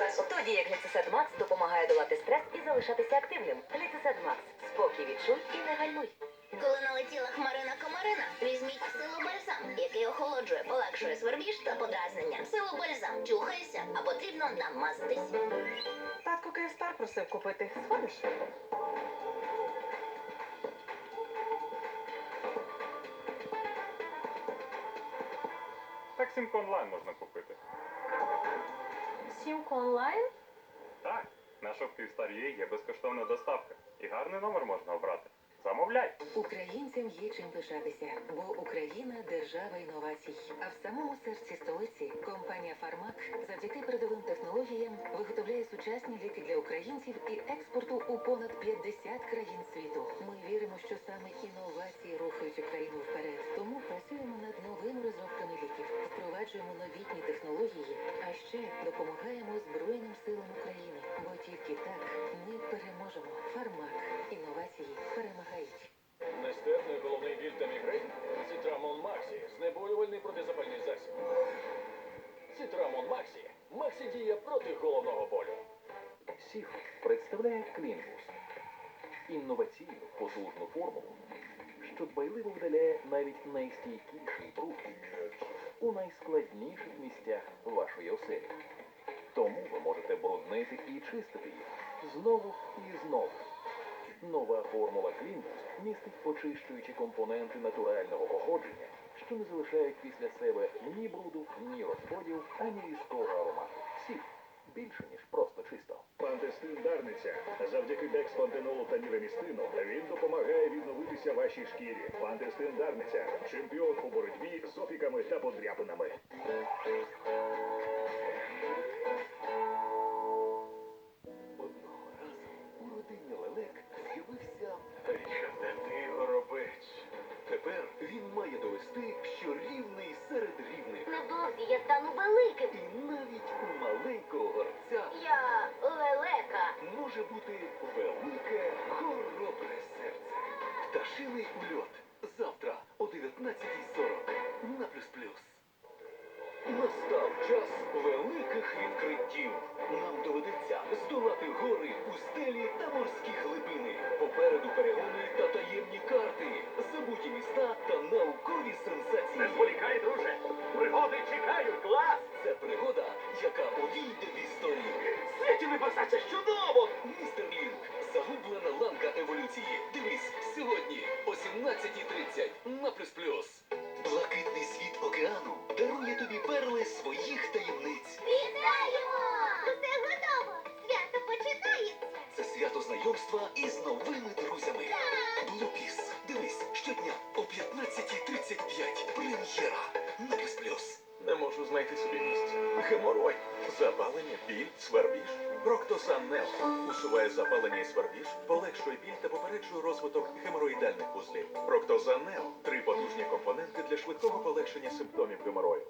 стресу. Тоді як Гліцесет Макс допомагає долати стрес і залишатися активним. Гліцесет Макс. Спокій відчуй і не гальмуй. Коли налетіла хмарина комарина, візьміть силу бальзам, який охолоджує, полегшує свербіж та подразнення. Силу бальзам чухайся, а потрібно намазатись. Татко Київстар просив купити. Сходиш? Так сімку онлайн можна купити. Сімку онлайн? Так, на шоп Київстар.ua є безкоштовна доставка. І гарний номер можна обрати. Замовляй! Українцям є чим пишатися, бо Україна держава інновацій. А в самому серці столиці компанія Фармак завдяки передовим технологіям виготовляє сучасні ліки для українців і експорту у понад 50 країн світу. Ми віримо, що саме інновації рухають ще допомагаємо Збройним силам України. Бо тільки так ми переможемо. Фармак інновації перемагають. Нестерпний головний біль та мігрень? Цитрамон Максі. Знеболювальний протизапальний засіб. Цитрамон Максі. Максі діє проти головного болю. Сіф представляє Клінбус інноваційну потужну формулу, що дбайливо видаляє навіть найстійкіший бруд у найскладніших місцях вашої оселі. Тому ви можете бруднити і чистити їх знову і знову. Нова формула клін містить очищуючі компоненти натурального походження, що не залишають після себе ні бруду, ні розподів, ані різкого аромату. Всі більше ніж просто Дарниця. Завдяки декспантенолу та мірамістину він допомагає відновитися вашій шкірі. Пандестин Дарниця. Чемпіон у боротьбі з опіками та подряпинами. Пташиний ульот. Завтра о 19.40 на плюс плюс. Настав час великих відкриттів. Нам доведеться здолати гори, пустелі та морські глибини. Попереду перегони та таємні карти, забуті міста та наукові сенсації. зволікай, друже. Пригоди чекають клас. Це пригода, яка увійде в історію. Світі не це чудово. Містер Лінк. Загублена ланка еволюції. О 17.30 на плюс плюс. Блакитний світ океану дарує тобі перли своїх таємниць. Вітаємо! Усе готово! Свято починається! Це свято знайомства із новими друзями. Блупіс. Дивись щодня о 15.35. Прем'єра на плюс плюс. Не можу знайти собі. Геморой, запалення, біль, свербіж. Проктосан Нел усуває запалення і свербіж, полегшує біль та попереджує розвиток геморроїдальних вузлів. Проктозан Нел – три потужні компоненти для швидкого полегшення симптомів геморою.